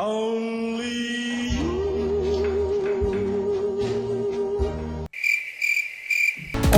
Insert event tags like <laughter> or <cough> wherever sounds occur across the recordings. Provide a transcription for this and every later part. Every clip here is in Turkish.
Only you.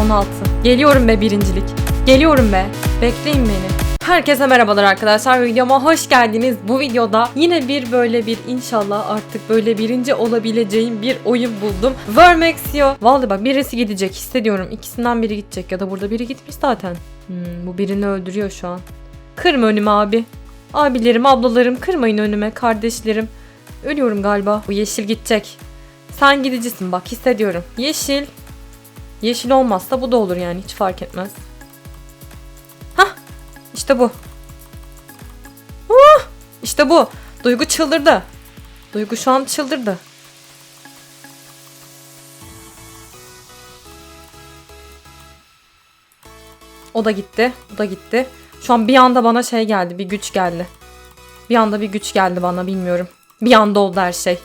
16. Geliyorum be birincilik. Geliyorum be. Bekleyin beni. Herkese merhabalar arkadaşlar. Videoma hoş geldiniz. Bu videoda yine bir böyle bir inşallah artık böyle birinci olabileceğim bir oyun buldum. Vermexio. Vallahi bak birisi gidecek hissediyorum. İkisinden biri gidecek ya da burada biri gitmiş zaten. Hmm, bu birini öldürüyor şu an. Kırma önüme abi. Abilerim, ablalarım kırmayın önüme kardeşlerim. Ölüyorum galiba. Bu yeşil gidecek. Sen gidicisin bak hissediyorum. Yeşil. Yeşil olmazsa bu da olur yani hiç fark etmez. Hah işte bu. Uh, işte bu. Duygu çıldırdı. Duygu şu an çıldırdı. O da gitti. Bu da gitti. Şu an bir anda bana şey geldi. Bir güç geldi. Bir anda bir güç geldi bana bilmiyorum. Bir anda oldu her şey.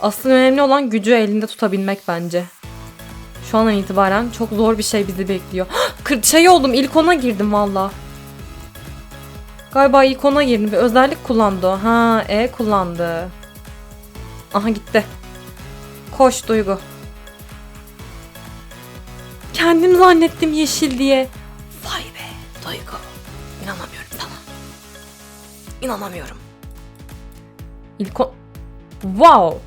Asıl önemli olan gücü elinde tutabilmek bence. Şu andan itibaren çok zor bir şey bizi bekliyor. <gasps> Şey oldum ilk ona girdim valla. Galiba ilk ona girdim. Bir özellik kullandı o. Ha E kullandı. Aha gitti. Koş Duygu. Kendim zannettim yeşil diye. İnanamıyorum. İlk o... Wow.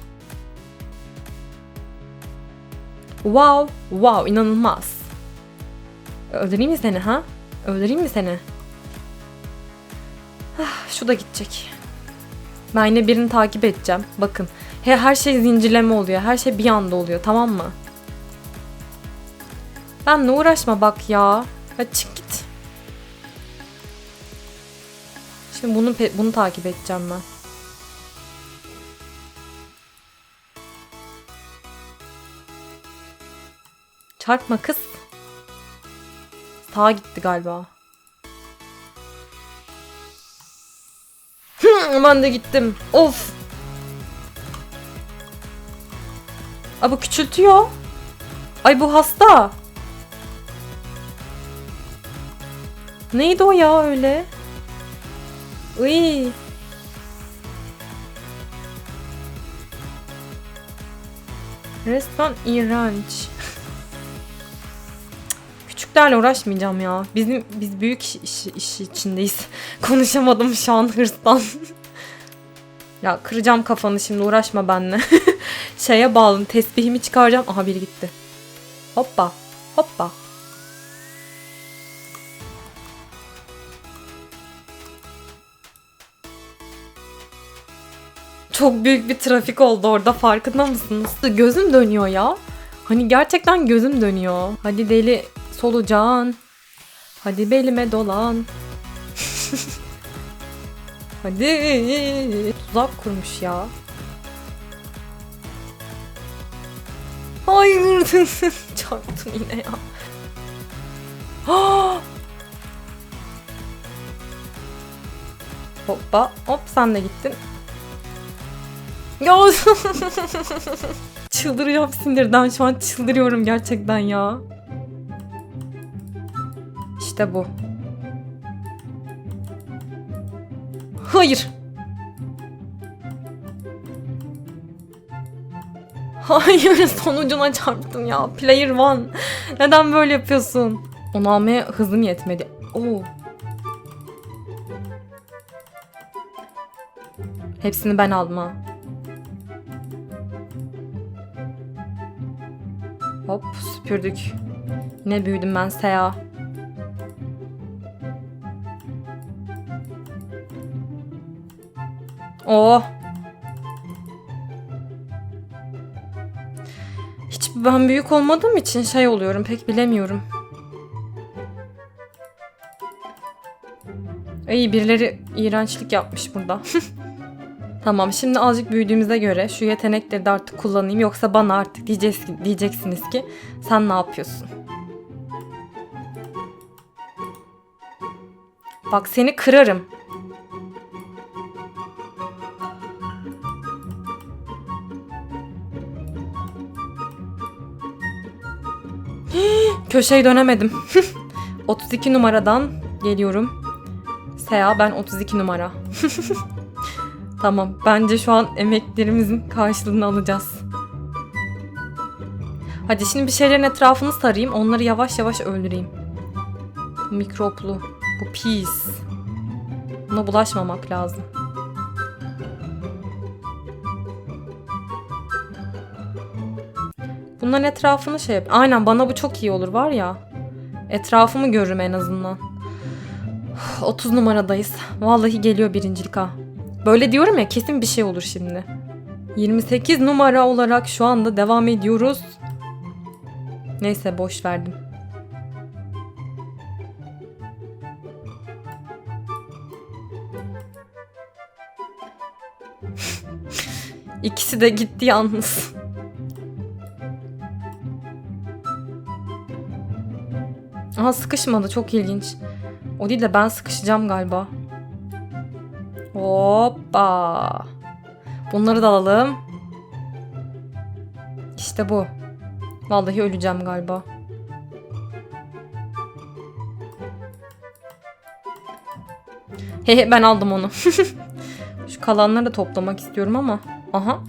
Wow, wow, inanılmaz. Öldüreyim mi seni ha? Öldüreyim mi seni? Ah, şu da gidecek. Ben yine birini takip edeceğim. Bakın. He, her şey zincirleme oluyor. Her şey bir anda oluyor. Tamam mı? Benle uğraşma bak ya. Ya çık git. Şimdi bunu bunu takip edeceğim ben. Çarpma kız. Sağa gitti galiba. Ben de gittim. Of. Aa, bu küçültüyor. Ay bu hasta. Neydi o ya öyle? Iy. Resmen iğrenç. Küçüklerle uğraşmayacağım ya. Bizim biz büyük iş, iş, iş içindeyiz. <laughs> Konuşamadım şu an hırstan. <laughs> ya kıracağım kafanı şimdi uğraşma benimle. <laughs> Şeye bağlı tesbihimi çıkaracağım. Aha biri gitti. Hoppa. Hoppa. Çok büyük bir trafik oldu orada farkında mısınız? Gözüm dönüyor ya. Hani gerçekten gözüm dönüyor. Hadi deli solucan. Hadi belime dolan. <laughs> Hadi. Tuzak kurmuş ya. Hayır. <laughs> Çarptım yine ya. <gasps> Hoppa. Hop sen de gittin. Ya <laughs> çıldırıyorum sinirden şu an çıldırıyorum gerçekten ya. İşte bu. Hayır. Hayır <laughs> sonucuna çarptım ya. Player one. Neden böyle yapıyorsun? Onu almaya hızım yetmedi. Oo. Hepsini ben aldım ha. Hop süpürdük. Yine büyüdüm ben Seya. Oh. Hiç ben büyük olmadığım için şey oluyorum pek bilemiyorum. İyi birileri iğrençlik yapmış burada. <laughs> tamam şimdi azıcık büyüdüğümüze göre şu yetenekleri de artık kullanayım yoksa bana artık diyeceksiniz, ki sen ne yapıyorsun? Bak seni kırarım. <gasps> Köşeyi dönemedim. <laughs> 32 numaradan geliyorum. Seya ben 32 numara. <laughs> Tamam. Bence şu an emeklerimizin karşılığını alacağız. Hadi şimdi bir şeylerin etrafını sarayım. Onları yavaş yavaş öldüreyim. Mikroplu. Bu pis. Buna bulaşmamak lazım. Bunların etrafını şey yap. Aynen bana bu çok iyi olur var ya. Etrafımı görürüm en azından. Uf, 30 numaradayız. Vallahi geliyor birincilik ha. Böyle diyorum ya kesin bir şey olur şimdi. 28 numara olarak şu anda devam ediyoruz. Neyse boş verdim. <laughs> İkisi de gitti yalnız. Aha sıkışmadı çok ilginç. O değil de ben sıkışacağım galiba. Hoppa. Bunları da alalım. İşte bu. Vallahi öleceğim galiba. Hehe ben aldım onu. <laughs> Şu kalanları da toplamak istiyorum ama. Aha.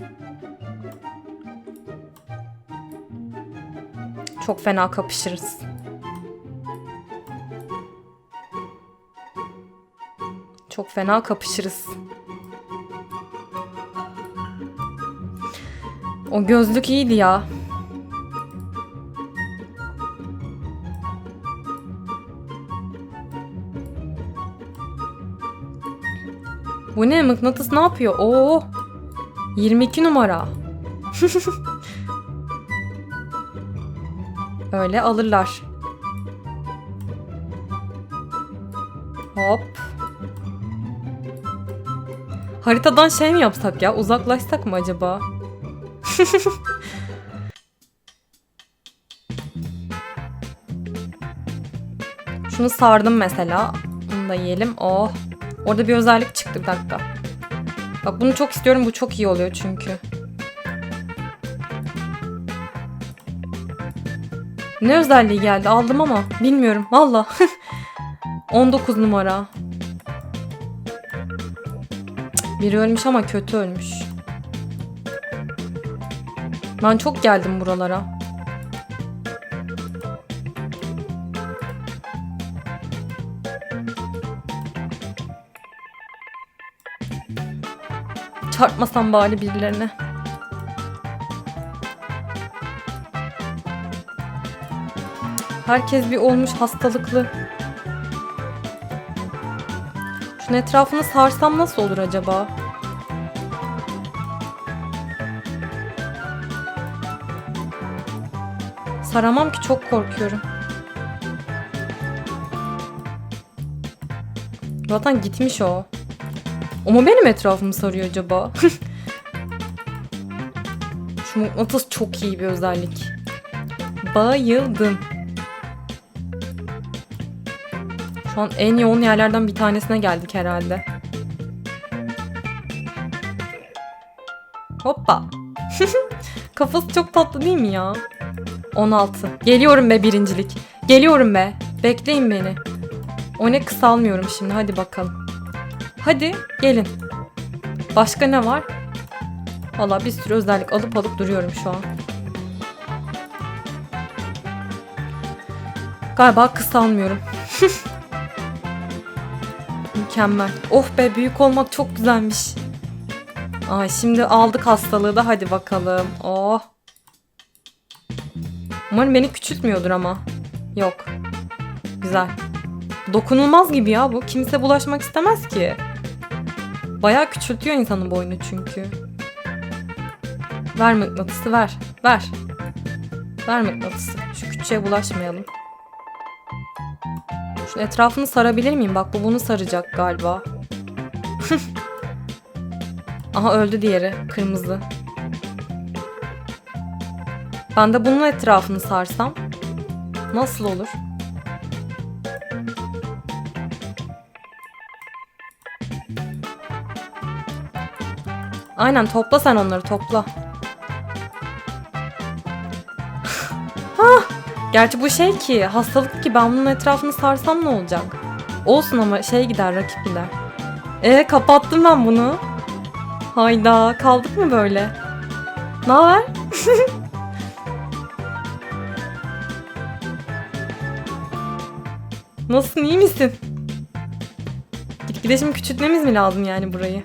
Çok fena kapışırız. Çok fena kapışırız. O gözlük iyiydi ya. Bu ne mıknatıs ne yapıyor? Oo. 22 numara. <laughs> Öyle alırlar. Haritadan şey mi yapsak ya? Uzaklaşsak mı acaba? <laughs> Şunu sardım mesela. Bunu da yiyelim. Oh. Orada bir özellik çıktı bir dakika. Bak bunu çok istiyorum. Bu çok iyi oluyor çünkü. Ne özelliği geldi? Aldım ama bilmiyorum. Valla. <laughs> 19 numara. Biri ölmüş ama kötü ölmüş. Ben çok geldim buralara. Çarpmasam bari birilerine. Herkes bir olmuş hastalıklı. Şunun etrafını sarsam nasıl olur acaba? Saramam ki çok korkuyorum. Zaten gitmiş o. Mu benim etrafımı sarıyor acaba? <laughs> Şu mıknatıs çok iyi bir özellik. Bayıldım. Şu an en yoğun yerlerden bir tanesine geldik herhalde. Hoppa. <laughs> Kafası çok tatlı değil mi ya? 16. Geliyorum be birincilik. Geliyorum be. Bekleyin beni. O ne kısalmıyorum şimdi hadi bakalım. Hadi gelin. Başka ne var? Valla bir sürü özellik alıp alıp duruyorum şu an. Galiba kısalmıyorum. <laughs> Mükemmel. Oh be büyük olmak çok güzelmiş. Ay şimdi aldık hastalığı da hadi bakalım. Oh. Umarım beni küçültmüyordur ama. Yok. Güzel. Dokunulmaz gibi ya bu. Kimse bulaşmak istemez ki. Bayağı küçültüyor insanın boynu çünkü. Ver mıknatısı ver. Ver. Ver mıknatısı. Şu küçüğe bulaşmayalım. Şunun etrafını sarabilir miyim? Bak bu bunu saracak galiba. <laughs> Aha öldü diğeri. Kırmızı. Ben de bunun etrafını sarsam nasıl olur? Aynen topla sen onları topla. Gerçi bu şey ki hastalık ki ben bunun etrafını sarsam ne olacak? Olsun ama şey gider rakip gider. E kapattım ben bunu. Hayda kaldık mı böyle? Ne haber? <laughs> Nasılsın iyi misin? Gitgide şimdi küçültmemiz mi lazım yani burayı?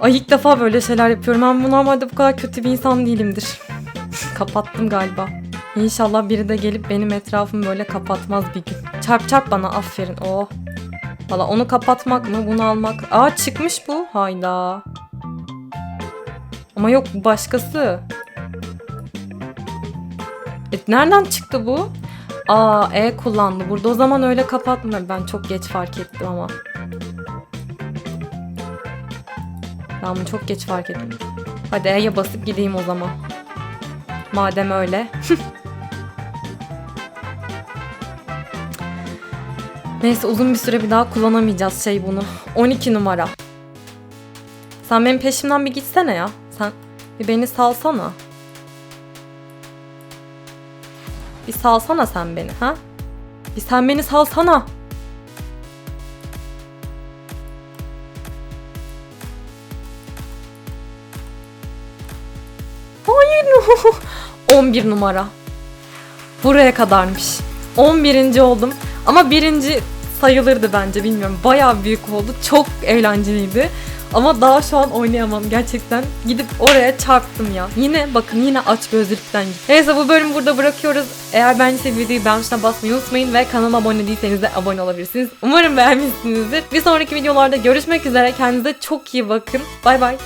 Ay ilk defa böyle şeyler yapıyorum. Ben bu normalde bu kadar kötü bir insan değilimdir. <laughs> Kapattım galiba. İnşallah biri de gelip benim etrafımı böyle kapatmaz bir gün. Çarp çarp bana aferin. Oh. Valla onu kapatmak mı bunu almak. Aa çıkmış bu. Hayda. Ama yok başkası. E, nereden çıktı bu? Aa E kullandı. Burada o zaman öyle kapatmıyor. Ben çok geç fark ettim ama. Ben bunu çok geç fark ettim. Hadi E'ye basıp gideyim o zaman. Madem öyle. <laughs> Neyse uzun bir süre bir daha kullanamayacağız şey bunu. 12 numara. Sen benim peşimden bir gitsene ya. Sen bir beni salsana. Bir salsana sen beni ha? Bir sen beni salsana. Hayır. <laughs> 11 numara. Buraya kadarmış. 11. oldum. Ama birinci sayılırdı bence bilmiyorum. Bayağı büyük oldu. Çok eğlenceliydi. Ama daha şu an oynayamam gerçekten. Gidip oraya çarptım ya. Yine bakın yine aç gözlükten. Neyse bu bölümü burada bırakıyoruz. Eğer beğendiyseniz videoyu beğen basmayı unutmayın ve kanalıma abone değilseniz de abone olabilirsiniz. Umarım beğenmişsinizdir. Bir sonraki videolarda görüşmek üzere. Kendinize çok iyi bakın. Bay bay.